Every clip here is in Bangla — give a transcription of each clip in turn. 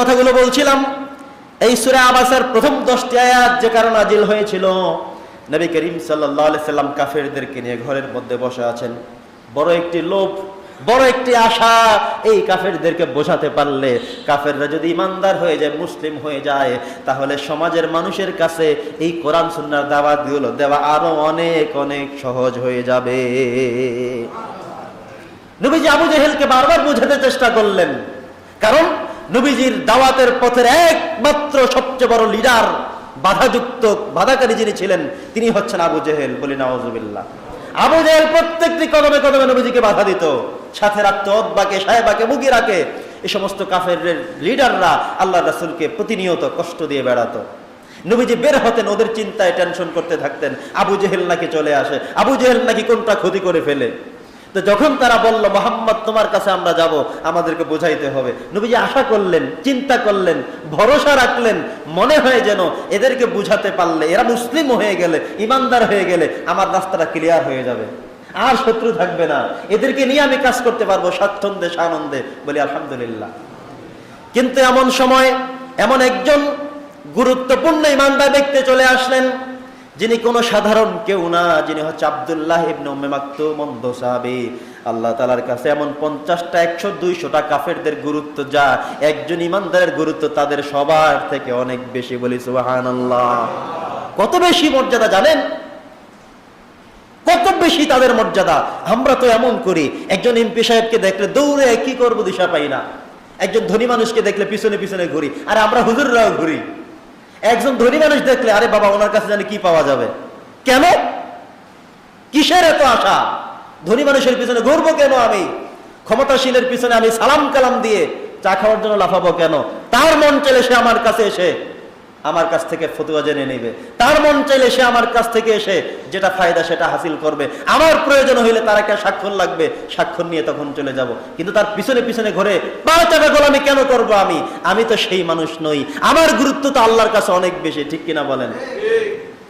কথাগুলো বলছিলাম, এই সুরা আবাসের প্রথম দশটি আয়াত যে কারণে নাজিল হয়েছিল, নবী করিম সাল্লাম কাফেরদেরকে নিয়ে ঘরের মধ্যে বসে আছেন। বড় একটি লোভ, বড় একটি আশা, এই কাফেরদেরকে বোঝাতে পারলে কাফেররা যদি ইমানদার হয়ে যায়, মুসলিম হয়ে যায়, তাহলে সমাজের মানুষের কাছে এই কোরআন সুন্নার দাওয়াতগুলো দেওয়া আরও অনেক অনেক সহজ হয়ে যাবে। নবীজি আবু জেহেলকে বারবার বোঝাতে চেষ্টা করলেন। কারণ নবীজির দাওয়াতের পথের একমাত্র সবচেয়ে বড় লিডার বাধাযুক্ত, বাধাকারী যিনি ছিলেন, তিনি হচ্ছেন আবু জেহেল। বলি নওয়াজুবিল্লাহ আবু জেহেল প্রত্যেকটি কদমে কদমে নবীজিকে বাধা দিত। সাথে রাখতো অতবাকে, সাহেবাকে, মুগিরাকে। এই সমস্ত কাফের লিডাররা আল্লাহ রাসুলকে প্রতিনিয়ত কষ্ট দিয়ে বেড়াতো। নবীজি বের হতেন, ওদের চিন্তায় টেনশন করতে থাকতেন। আবু জেহেল নাকি চলে আসে? আবু জেহেল নাকি কোনটা ক্ষতি করে ফেলে? তো যখন তারা বলল, মোহাম্মদ, তোমার কাছে আমরা যাব, আমাদেরকে বোঝাইতে হবে। নবীজি আশা করলেন, চিন্তা করলেন, ভরসা রাখলেন, মনে হয় যেন এদেরকে বুঝাতে পারলে, এরা মুসলিম হয়ে গেলে, ইমানদার হয়ে গেলে আমার রাস্তাটা ক্লিয়ার হয়ে যাবে। আর শত্রু থাকবে না। এদেরকে নিয়ে আমি কাজ করতে পারব স্বাচ্ছন্দ্যে, সানন্দে। বলি, আলহামদুলিল্লাহ। কিন্তু এমন সময়, এমন একজন গুরুত্বপূর্ণ ইমানদার ব্যক্তি চলে আসলেন। যিনি কোনো সাধারণ কেউ না, যিনি হচ্ছে আবদুল্লাহ ইবনে উম্মে মাকতুম আল্লাহ তালার কাছে এমন পঞ্চাশটা, একশো, দুইশোটা কাফেরদের গুরুত্ব যা একজন ইমানদারের গুরুত্ব তাদের সবার থেকে অনেক বেশি বলি সুবাহান কত বেশি মর্যাদা জানেন? কত বেশি তাদের মর্যাদা? আমরা তো এমন করি, একজন এমপি সাহেবকে দেখলে দৌড়ে কি করব দিশা পাই না। একজন ধনী মানুষকে দেখলে পিছনে পিছনে ঘুরি, আর আমরা হুজুররাও ঘুরি। একজন ধনী মানুষ দেখলে, আরে বাবা, ওনার কাছে জানি কি পাওয়া যাবে? কেন? কিসের এত আশা? ধনী মানুষের পিছনে ঘুরবো কেন আমি? ক্ষমতাশীলের পিছনে আমি সালাম কালাম দিয়ে চা খাওয়ার জন্য লাফাবো কেন? তার মন চলে সে আমার কাছে এসে আমার কাছ থেকে ফতুয়া জেনে নেবে। তার মন চাইলে সে আমার কাছ থেকে এসে যেটা ফায়দা সেটা হাসিল করবে। আমার প্রয়োজন হইলে তার একটা স্বাক্ষর লাগবে। স্বাক্ষর নিয়ে তখন চলে যাব। কিন্তু তার পিছনে পিছনে ঘরে পাঁচ টাকা গোলামি কেন করব আমি? আমি তো সেই মানুষ নই। আমার গুরুত্ব তো আল্লাহর কাছে অনেক বেশি। ঠিক কিনা বলেন?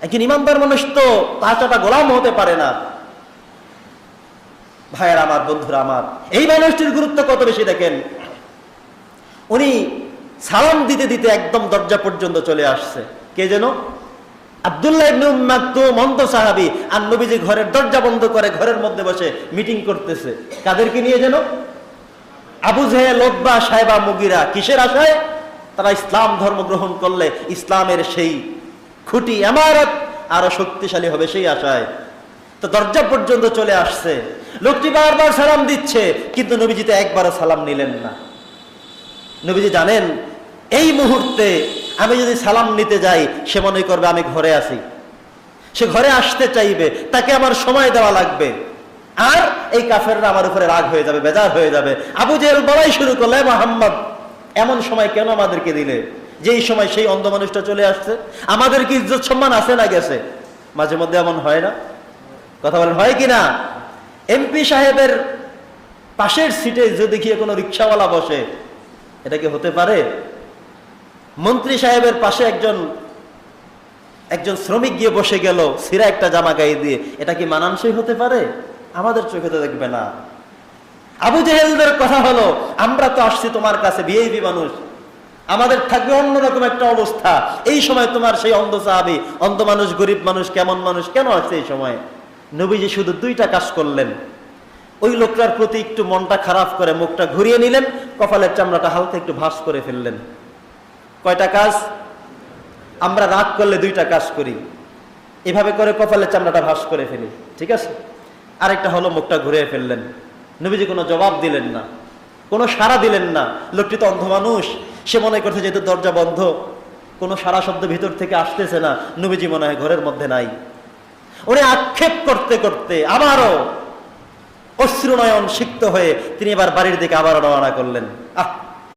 একজন ইমানদার মানুষ তো পাঁচ টাকা গোলাম হতে পারে না। ভাইয়ের আমার, বন্ধুরা আমার, এই মানুষটির গুরুত্ব কত বেশি দেখেন? উনি সালাম দিতে দিতে একদম দরজা পর্যন্ত চলে আসছে। কে যেন? আর নবীজি ঘরের দরজা বন্ধ করে ঘরের মধ্যে বসে মিটিং করতেছে। কাদেরকে নিয়ে যেন? আবু সাহেবা, মুগিরা কিসের আশায়? তারা ইসলাম ধর্ম গ্রহণ করলে ইসলামের সেই খুঁটি আমারত আরও শক্তিশালী হবে সেই আশায়। তো দরজা পর্যন্ত চলে আসছে। লোকটি বারবার সালাম দিচ্ছে, কিন্তু নবীজি তো একবারও সালাম নিলেন না। নবীজি জানেন, এই মুহূর্তে আমি যদি সালাম নিতে যাই, সে মনে করবে আমি ঘরে আছি। সে ঘরে আসতে চাইবে, তাকে আমার সময় দেওয়া লাগবে। আর এই কাফেররা আমার উপরে রাগ হয়ে যাবে, বেজার হয়ে যাবে। আবু জেল বলাই শুরু করলে মোহাম্মদ, এমন সময় কেন আমাদেরকে দিলে? যেই সময় সেই অন্ধ মানুষটা চলে আসছে, আমাদের কি ইজ্জত সম্মান আছে না গেছে? মাঝে মধ্যে এমন হয় না? কথা বলেন, হয় কি না? এমপি সাহেবের পাশের সিটে যদি গিয়ে কোনো রিক্সাওয়ালা বসে এটা কি হতে পারে? মন্ত্রী সাহেবের পাশে একজন একজন শ্রমিক গিয়ে বসে গেল, সিরা একটা জামা গায়ে দিয়ে। এটা কি মানানসই হতে পারে? আমাদের চোখে তো দেখবে না। আবু জেহেলদের কথা হলো, আমরা তো আসছি তোমার কাছে, ভিআইপি মানুষ। আমাদের থাকবে অন্যরকম একটা অবস্থা। এই সময় তোমার সেই অন্ধ সাহাবি, অন্ধ মানুষ, গরিব মানুষ, কেমন মানুষ, কেন আসছে এই সময়? নবীজি শুধু দুইটা কাজ করলেন। ওই লোকটার প্রতি একটু মনটা খারাপ করে মুখটা ঘুরিয়ে নিলেন, কপালের চামড়াটা হালকা একটু ভাস করে ফেললেন। কয়টা কাজ? আমরা রাগ করলে দুইটা কাজ করি। এভাবে করে কপালের চামড়াটা ভাস করে ফেলি, ঠিক আছে? আরেকটা হলো মুখটা ঘুরিয়ে ফেললেন। নবীজি কোনো জবাব দিলেন না, কোনো সাড়া দিলেন না। লোকটি তো অন্ধ মানুষ, সে মনে করছে যেহেতু দরজা বন্ধ, কোনো সারা শব্দ ভিতর থেকে আসতেছে না, নবীজি মনে হয় ঘরের মধ্যে নাই। উনি আক্ষেপ করতে করতে আবারও অশ্রুনয়ন সিক্ত হয়ে তিনি এবার বাড়ির দিকে আবার রওনা করলেন। আহ!